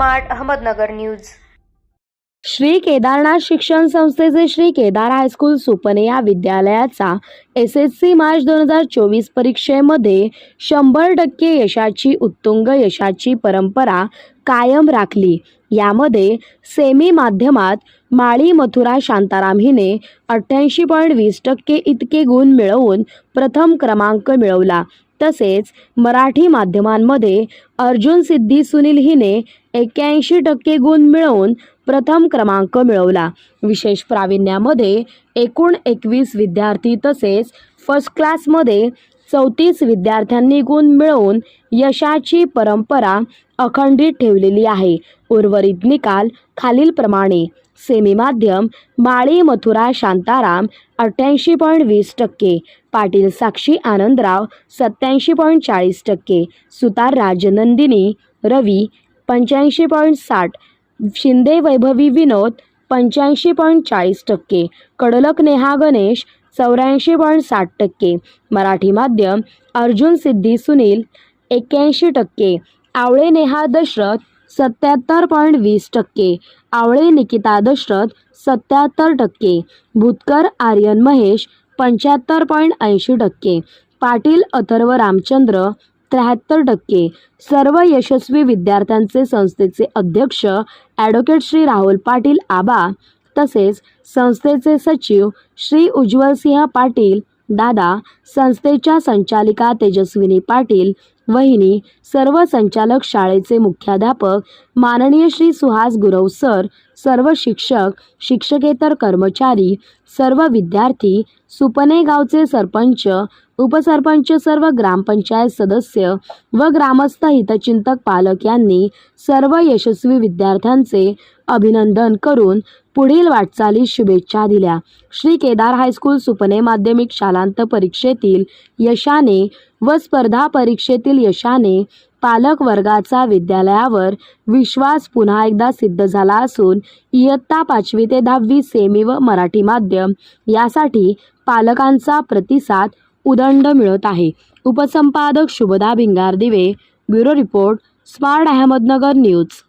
Smart Ahmednagar news. Shri Kedarnath शिक्षण संस्थेचे Shri Kedar high school सुपने या विद्यालयाचा एस एस सी मार्च दोन हजार चोवीस परीक्षेमध्ये शंभर टक्के यशाची उत्तुंग यशाची परंपरा कायम राखली. यामध्ये सेमी माध्यमात माळी मथुरा शांताराम हिने अठ्ठ्याऐंशी पॉईंट वीस टक्के इतके गुण मिळवून प्रथम क्रमांक मिळवला. तसेच मराठी माध्यमांमध्ये अर्जुन सिद्धी सुनील हिने एक्क्याऐंशी टक्के गुण मिळवून प्रथम क्रमांक मिळवला. विशेष प्रावीण्यामध्ये एकूण एकवीस विद्यार्थी तसेच फर्स्ट क्लासमध्ये चौतीस विद्यार्थ्यांनी गुण मिळवून यशाची परंपरा अखंडित ठेवलेली आहे. उर्वरित निकाल खालीलप्रमाणे. सेमी माध्यम माळी मथुरा शांताराम अठ्ठ्याऐंशी पॉईंट वीस टक्के पाटील साक्षी आनंदराव सत्याऐंशी पॉईंट चाळीस टक्के सुतार राजनंदिनी रवी पंच्याऐंशी पॉईंट साठ शिंदे वैभवी विनोद पंच्याऐंशी पॉईंट चाळीस टक्के कडलक नेहा गणेश चौऱ्याऐंशी पॉईंट साठ टक्के मराठी माध्यम अर्जुन सिद्धी सुनील एक्क्याऐंशी टक्के आवळे नेहा दशरथ सत्याहत्तर पॉईंट वीस टक्के. आवळे निकिता दशरथ सत्याहत्तर टक्के. भूतकर आर्यन महेश पंच्याहत्तर पॉईंट ऐंशी टक्के. पाटील अथर्व रामचंद्र त्र्याहत्तर टक्के. सर्व यशस्वी विद्यार्थ्यांचे संस्थेचे अध्यक्ष ॲडव्होकेट श्री राहुल पाटील आबा तसेच संस्थेचे सचिव श्री उज्ज्वलसिंह पाटील दादा संस्थेच्या संचालिका तेजस्विनी पाटील वहिनी सर्व संचालक शाळेचे मुख्याध्यापक माननीय श्री सुहास गुरव सर सर्व शिक्षक शिक्षकेतर कर्मचारी सर्व विद्यार्थी सुपने गावचे सरपंच उपसरपंच सर्व ग्रामपंचायत सदस्य व ग्रामस्थ हितचिंतक पालक यांनी सर्व यशस्वी विद्यार्थ्यांचे अभिनंदन करून पुढील वाटचालीस शुभेच्छा दिल्या. श्री केदार हायस्कूल सुपने माध्यमिक शालांत परीक्षेतील यशाने व स्पर्धा परीक्षेतील यशाने पालक वर्गाचा विद्यालयावर विश्वास पुन्हा एकदा सिद्ध झाला असून इयत्ता पाचवी ते दहावी सेमी व मराठी माध्यम यासाठी पालकांचा प्रतिसाद उदंड मिळत आहे. उपसंपादक Shubhada Bhingardive bureau report smart Ahmednagar news.